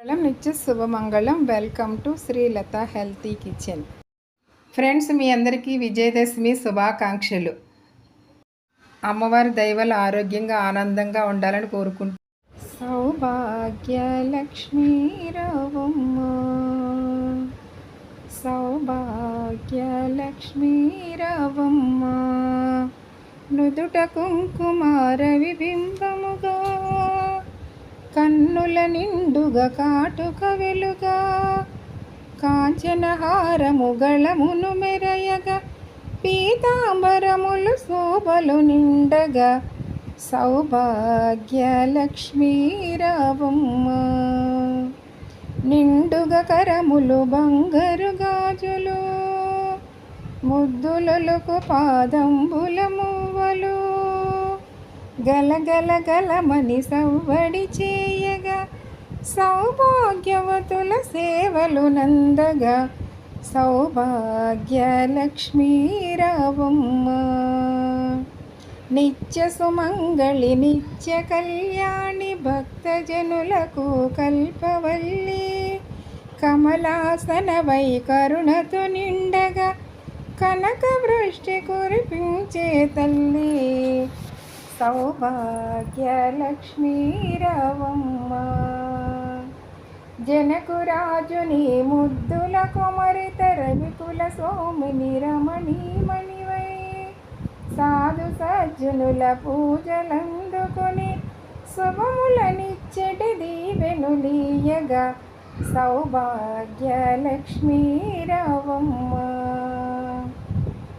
మంగళం నిత్య శుభమంగళం. Welcome to Srilatha healthy kitchen. Friends మీ అందరికీ విజయదశమి శుభాకాంక్షలు. అమ్మవారి దైవలు ఆరోగ్యంగా ఆనందంగా ఉండాలని కోరుకుంటున్నాను సౌభాగ్య లక్ష్మీ రవమ్మ. సౌభాగ్య రవమ్మ. నుదుట కుంకుమార విబింబ కన్నుల నిండుగా కాటుక వెలుగా కాంచనహారము గళమును మెరయగా పీతాంబరములు శోభలు నిండగా సౌభాగ్య లక్ష్మీ నిండుగా కరములు బంగారు గాజులు ముద్దులకు పాదంబుల మువ్వలు గలగల గలమని సవ్వడి చేయగా సౌభాగ్యవతుల సేవలు నందగా సౌభాగ్య లక్ష్మీ నిత్య సుమంగళి నిత్య కళ్యాణి భక్తజనులకు కల్పవల్లి కమలాసన వై కరుణతో నిండగా కనక వృష్టి కురిపించే తల్లి. సౌభాగ్యలక్ష్మీరవమ్మ. జనకురాజుని ముద్దుల కుమరిత రవికుల సోమిని రమణీమణివై సాధు సజ్జనుల పూజలందుకొని శుభములనిచ్చటి దీవెనులీయగా సౌభాగ్యలక్ష్మీరవమ్మ.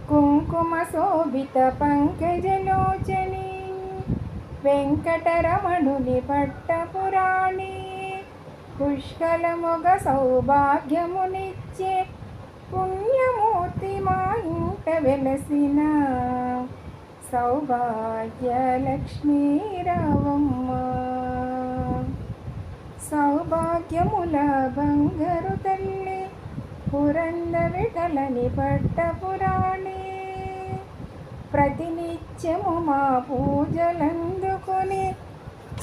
కుంకుమ శోభిత పంకజలో వెంకటరమణుని పట్టపురాణి పుష్కలముగ సౌభాగ్యమునిచ్చే పుణ్యమూర్తి మా ఇంట వెలసిన సౌభాగ్య సౌభాగ్యముల బంగారు తల్లి పురంద విఠలని పట్టపురాణి ప్రతినిత్యము మా పూజలందుకొని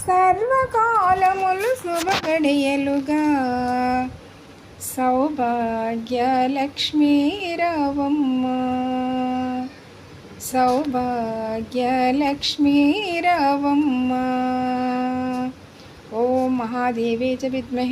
సర్వకాలములు శుభగడియలుగా. సౌభాగ్య లక్ష్మీ సౌభాగ్య లక్ష్మీ రావమ్మ ఓం మహాదేవే చ విద్మహే